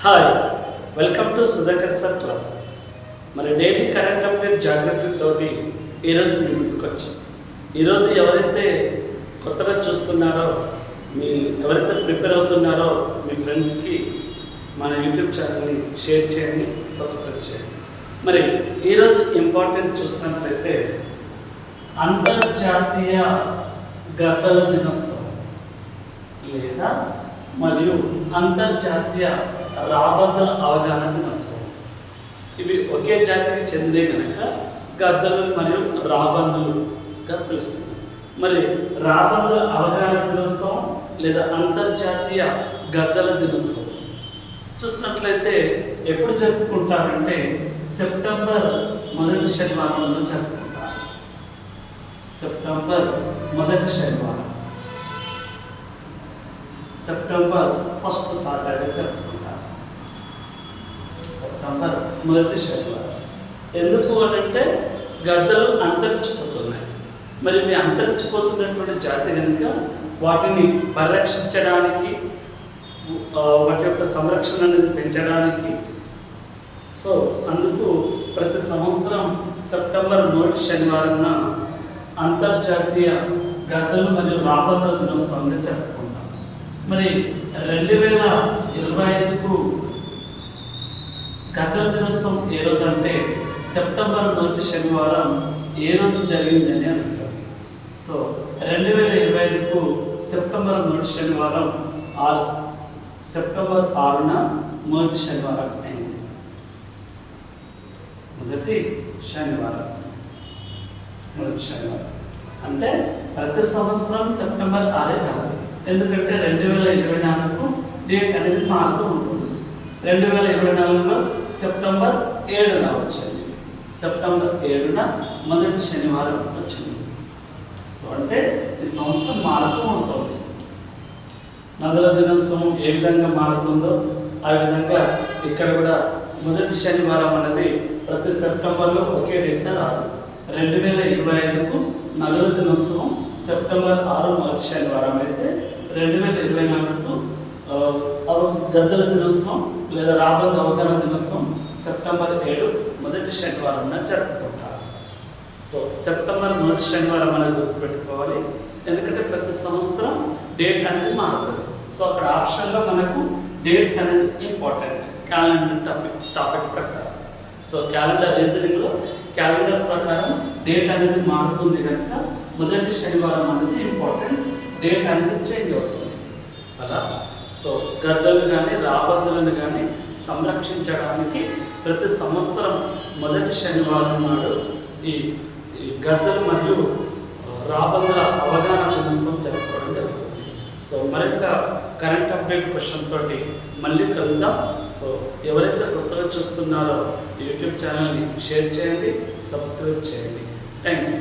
Hi welcome to Sudhakar sir classes మరి daily current update geography తోటి ఈరోజు మీ ముందుకు వచ్చాం ఈరోజు ఎవరైతే కొత్తగా చూస్తున్నారో మీ ఎవరైతే ప్రిపేర్ అవుతున్నారో మీ ఫ్రెండ్స్కి మన యూట్యూబ్ ఛానల్ని షేర్ చేయండి సబ్స్క్రైబ్ చేయండి. మరి ఈరోజు ఇంపార్టెంట్ చూసినట్లయితే అంతర్జాతీయ గద్దల దినోత్సవం లేదా మరియు అంతర్జాతీయ రాబద్దల అవగాహన దినోత్సవం ఇవి ఒకే జాతికి చెందినే కనుక గద్దలు మరియు రాబందులుగా పిలుస్తుంది మరి రాబందుల అవగాహన దినోత్సవం లేదా అంతర్జాతీయ గద్దల దినోత్సవం? చూసినట్లయితే ఎప్పుడు జరుపుకుంటారంటే సెప్టెంబర్ మొదటి శనివారంలో జరుపుకుంటారు. సెప్టెంబర్ మొదటి శనివారం. సెప్టెంబర్ ఫస్ట్ సాటర్డే జరుపుకుంటారు. సెప్టెంబర్ మొదటి శనివారం ఎందుకు అని అంటే గద్దలు అంతరించిపోతున్నాయి. మరి మీ అంతరించిపోతున్నటువంటి జాతి కనుక వాటిని పరిరక్షించడానికి వాటి యొక్క సంరక్షణ అనేది పెంచడానికి. సో అందుకు ప్రతి సంవత్సరం సెప్టెంబర్ మొదటి శనివారం అంతర్జాతీయ గద్దలు మరియు రాబోతుల దినోత్సవంగా జరుపుకుంటాం. మరి రెండు వేల ఇరవై ఐదు దినోత్సవం ఏ రోజు అంటే సెప్టెంబర్ మొదటి శనివారం ఏ రోజు జరిగిందని అంటారు. సో రెండు వేల ఇరవై ఐదుకు సెప్టెంబర్ మొదటి శనివారం ఆరు సెప్టెంబర్ ఆరున మొదటి శనివారం అయింది. మొదటి శనివారం. మొదటి శనివారం. అంటే ప్రతి సంవత్సరం సెప్టెంబర్ ఆరే కాదు ఎందుకంటే రెండు వేల ఇరవై నాలుగు డేట్ అనేది మారుతూ ఉంటుంది. రెండు వేల ఇరవై నాలుగులో సెప్టెంబర్ ఏడున వచ్చింది. సెప్టెంబర్ ఏడున మొదటి శనివారం వచ్చింది. సో అంటే ఈ సంవత్సరం మారుతూ ఉంటుంది. నదుల దినోత్సవం ఏ విధంగా మారుతుందో ఆ విధంగా ఇక్కడ కూడా మొదటి శనివారం అనేది ప్రతి సెప్టెంబర్లో ఒకే డేట్న రాదు. రెండు వేల ఇరవై ఐదుకు నదుల దినోత్సవం సెప్టెంబర్ ఆరు మొదటి శనివారం. అయితే రెండు వేల ఇరవై నాలుగుకు గద్దల దినోత్సవం లేదా రాబోయే అవగాహన దినోత్సవం సెప్టెంబర్ ఏడు మొదటి శనివారం జరుపుకుంటారు. సో సెప్టెంబర్ మొదటి శనివారం అనేది గుర్తుపెట్టుకోవాలి. ఎందుకంటే ప్రతి సంవత్సరం డేట్ అనేది మారుతుంది. సో అక్కడ ఆప్షన్లో మనకు డేట్స్ అనేది ఇంపార్టెంట్. క్యాలెండర్ టాపిక్ టాపిక్ ప్రకారం. సో క్యాలెండర్ రీజనింగ్లో క్యాలెండర్ ప్రకారం డేట్ అనేది మారుతుంది కనుక మొదటి శనివారం అనేది ఇంపార్టెన్స్ డేట్ అనేది చేంజ్ అవుతుంది. సో గద్దలు కానీ రాబందులను కానీ సంరక్షించడానికి ప్రతి సంవత్సరం మొదటి శనివారం నాడు ఈ ఈ గద్దలు మరియు రాబందుల అవగాహన దినోత్సవం జరుపుకోవడం జరుగుతుంది. సో మరొక కరెంట్ అప్డేట్ క్వశ్చన్ తోటి మళ్ళీ కలుద్దాం. సో ఎవరైతే కొత్తగా చూస్తున్నారో యూట్యూబ్ ఛానల్ని షేర్ చేయండి సబ్స్క్రైబ్ చేయండి. Thank you.